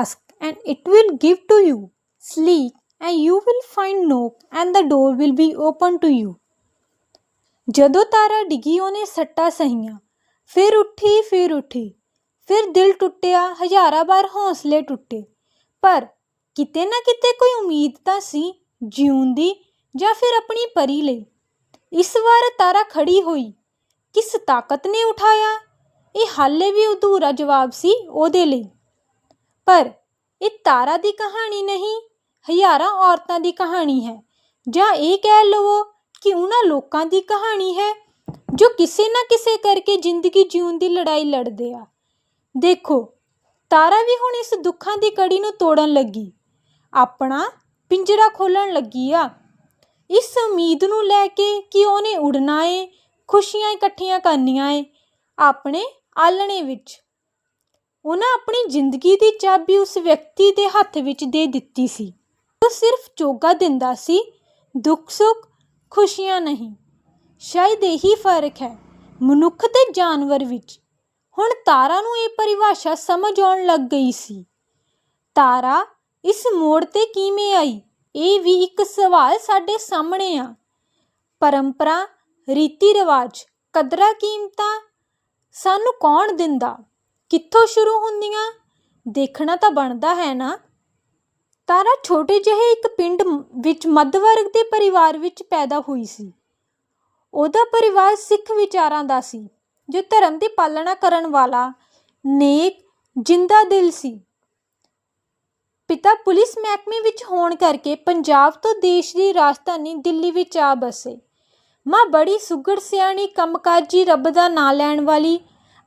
Ask and it will give to you. Sleep and you will find knock and the door will be open to you. ਜਦੋਂ ਤਾਰਾ ਡਿੱਗੀ, ਉਹਨੇ ਸੱਟਾਂ ਸਹੀਆਂ। ਫਿਰ ਉੱਠੀ ਫਿਰ ਉੱਠੀ। ਫਿਰ ਦਿਲ ਟੁੱਟਿਆ, ਹਜ਼ਾਰਾਂ ਵਾਰ ਹੌਸਲੇ ਟੁੱਟੇ। ਪਰ ਕਿਤੇ ਨਾ ਕਿਤੇ ਕੋਈ ਉਮੀਦ ਤਾਂ ਸੀ ਜਿਉਣ ਦੀ ਜਾਂ ਫਿਰ ਆਪਣੀ ਪਰੀ ਲਈ। ਇਸ ਵਾਰ ਤਾਰਾ ਖੜੀ ਹੋਈ। ਕਿਸ ਤਾਕਤ ਨੇ ਉਠਾਇਆ? ਇਹ ਹਾਲੇ ਵੀ ਅਧੂਰਾ ਜਵਾਬ ਸੀ ਉਹਦੇ ਲਈ। ਪਰ ਇਹ ਤਾਰਾ ਦੀ ਕਹਾਣੀ ਨਹੀਂ, ਹਜ਼ਾਰਾਂ ਔਰਤਾਂ ਦੀ ਕਹਾਣੀ ਹੈ। ਜਾਂ ਇਹ ਕਹਿ ਲਵੋ ਕਿ ਉਹਨਾਂ ਲੋਕਾਂ ਦੀ ਕਹਾਣੀ ਹੈ ਜੋ ਕਿਸੇ ਨਾ ਕਿਸੇ ਕਰਕੇ ਜ਼ਿੰਦਗੀ ਜਿਉਣ ਦੀ ਲੜਾਈ ਲੜਦੇ ਆ। ਦੇਖੋ, ਤਾਰਾ ਵੀ ਹੁਣ ਇਸ ਦੁੱਖਾਂ ਦੀ ਕੜੀ ਨੂੰ ਤੋੜਨ ਲੱਗੀ। ਆਪਣਾ ਪਿੰਜਰਾ ਖੋਲਣ ਲੱਗੀ ਆ। ਇਸ ਉਮੀਦ ਨੂੰ ਲੈ ਕੇ ਕਿ ਉਹਨੇ ਉਡਣਾ ਏ, ਖੁਸ਼ੀਆਂ ਇਕੱਠੀਆਂ ਕਰਨੀਆਂ ਏ, ਆਪਣੇ ਆਲਣੇ ਵਿੱਚ। ਉਹਨਾਂ ਆਪਣੀ ਜ਼ਿੰਦਗੀ ਦੀ ਚਾਬੀ ਉਸ ਵਿਅਕਤੀ ਦੇ ਹੱਥ ਵਿੱਚ ਦੇ ਦਿੱਤੀ ਸੀ। ਉਹ ਸਿਰਫ ਚੋਗਾ ਦਿੰਦਾ ਸੀ, ਦੁੱਖ ਸੁੱਖ, ਖੁਸ਼ੀਆਂ ਨਹੀਂ। ਸ਼ਾਇਦ ਇਹੀ ਫ਼ਰਕ ਹੈ ਮਨੁੱਖ ਤੇ ਜਾਨਵਰ ਵਿੱਚ। ਹੁਣ ਤਾਰਾ ਨੂੰ ਇਹ ਪਰਿਭਾਸ਼ਾ ਸਮਝ ਆਉਣ ਲੱਗ ਗਈ ਸੀ। ਤਾਰਾ, ਇਸ ਮੋੜ ਤੇ ਕਿਵੇਂ ਆਈ? ਇਹ ਵੀ ਇੱਕ ਸਵਾਲ ਸਾਡੇ ਸਾਹਮਣੇ ਆ। ਪਰੰਪਰਾ ਰੀਤੀ ਰਿਵਾਜ ਕਦਰਾਂ ਕੀਮਤਾਂ ਸਾਨੂੰ ਕੌਣ ਦਿੰਦਾ? ਕਿੱਥੋਂ ਸ਼ੁਰੂ ਹੁੰਦੀਆਂ? ਦੇਖਣਾ ਤਾਂ ਬਣਦਾ ਹੈ ਨਾ। ਤਾਰਾ ਛੋਟੇ ਜਿਹੇ ਇੱਕ ਪਿੰਡ ਵਿੱਚ ਮੱਧ ਵਰਗ ਦੇ ਪਰਿਵਾਰ ਵਿੱਚ ਪੈਦਾ ਹੋਈ ਸੀ। ਉਹਦਾ ਪਰਿਵਾਰ ਸਿੱਖ ਵਿਚਾਰਾਂ ਦਾ ਸੀ, ਜੋ ਧਰਮ ਦੀ ਪਾਲਣਾ ਕਰਨ ਵਾਲਾ, ਨੇਕ, ਜਿੰਦਾ ਦਿਲ ਸੀ। ਪਿਤਾ ਪੁਲਿਸ ਮਹਿਕਮੇ ਵਿੱਚ ਹੋਣ ਕਰਕੇ ਪੰਜਾਬ ਤੋਂ ਦੇਸ਼ ਦੀ ਰਾਜਧਾਨੀ ਦਿੱਲੀ ਵਿੱਚ ਆ ਬਸੇ। ਮਾਂ ਬੜੀ ਸੁਘੜ ਸਿਆਣੀ ਕੰਮਕਾਜੀ ਰੱਬ ਦਾ ਨਾਂ ਲੈਣ ਵਾਲੀ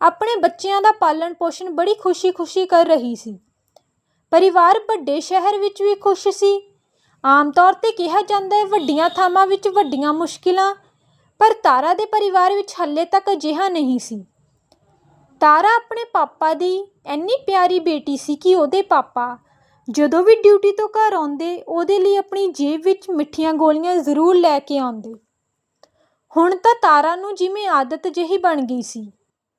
ਆਪਣੇ ਬੱਚਿਆਂ ਦਾ ਪਾਲਣ ਪੋਸ਼ਣ ਬੜੀ ਖੁਸ਼ੀ-ਖੁਸ਼ੀ ਕਰ ਰਹੀ ਸੀ। ਪਰਿਵਾਰ ਵੱਡੇ ਸ਼ਹਿਰ ਵਿੱਚ ਵੀ ਖੁਸ਼ ਸੀ। ਆਮ ਤੌਰ ਤੇ ਕਿਹਾ ਜਾਂਦਾ ਹੈ ਵੱਡੀਆਂ ਥਾਵਾਂ ਵਿੱਚ ਵੱਡੀਆਂ ਮੁਸ਼ਕਿਲਾਂ, ਪਰ ਤਾਰਾ ਦੇ ਪਰਿਵਾਰ ਵਿੱਚ ਹੱਲੇ ਤੱਕ ਅਜਿਹਾ ਨਹੀਂ ਸੀ। ਤਾਰਾ ਆਪਣੇ ਪਾਪਾ ਦੀ ਇੰਨੀ ਪਿਆਰੀ ਬੇਟੀ ਸੀ ਕਿ ਉਹਦੇ ਪਾਪਾ ਜਦੋਂ ਵੀ ਡਿਊਟੀ ਤੋਂ ਘਰ ਆਉਂਦੇ, ਉਹਦੇ ਲਈ ਆਪਣੀ ਜੇਬ ਵਿੱਚ ਮਿੱਠੀਆਂ ਗੋਲੀਆਂ ਜ਼ਰੂਰ ਲੈ ਕੇ ਆਉਂਦੇ। ਹੁਣ ਤਾਂ ਤਾਰਾ ਨੂੰ ਜਿਵੇਂ ਆਦਤ ਜਿਹੀ ਬਣ ਗਈ ਸੀ।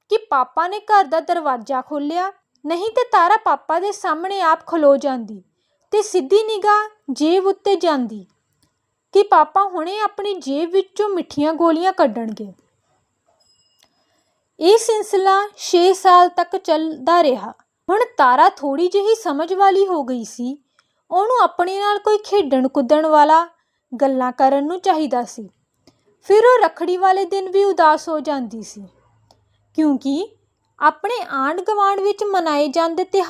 ਕਿ ਪਾਪਾ ਨੇ ਘਰ ਦਾ ਦਰਵਾਜ਼ਾ ਖੋਲ੍ਹਿਆ, ਨਹੀਂ ਤੇ ਤਾਰਾ ਪਾਪਾ ਦੇ ਸਾਹਮਣੇ ਆਪ ਖਲੋ ਜਾਂਦੀ ਤੇ ਸਿੱਧੀ ਨਿਗਾਹ ਜੇਬ ਉੱਤੇ ਜਾਂਦੀ ਕਿ ਪਾਪਾ ਹੁਣੇ ਆਪਣੀ ਜੇਬ ਵਿੱਚੋਂ ਮਿੱਠੀਆਂ ਗੋਲੀਆਂ ਕੱਢਣਗੇ। ਇਹ ਸਿਲਸਿਲਾ 6 ਸਾਲ ਤੱਕ ਚੱਲਦਾ ਰਿਹਾ। ਹੁਣ ਤਾਰਾ ਥੋੜੀ ਜਿਹੀ ਸਮਝ ਵਾਲੀ ਹੋ ਗਈ ਸੀ। ਉਹਨੂੰ ਆਪਣੇ ਨਾਲ ਕੋਈ ਖੇਡਣ ਕੁੱਦਣ ਵਾਲਾ ਗੱਲਾਂ ਕਰਨ ਨੂੰ ਚਾਹੀਦਾ ਸੀ। ਫਿਰ ਉਹ ਰੱਖੜੀ ਵਾਲੇ ਦਿਨ ਵੀ ਉਦਾਸ ਹੋ ਜਾਂਦੀ ਸੀ। ਕਿਉਂਕਿ ਆਪਣੇ ਆਂਢ ਗੁਆਂਢ ਵਿੱਚ ਮਨਾਏ ਜਾਂਦੇ ਤਿਉਹਾਰ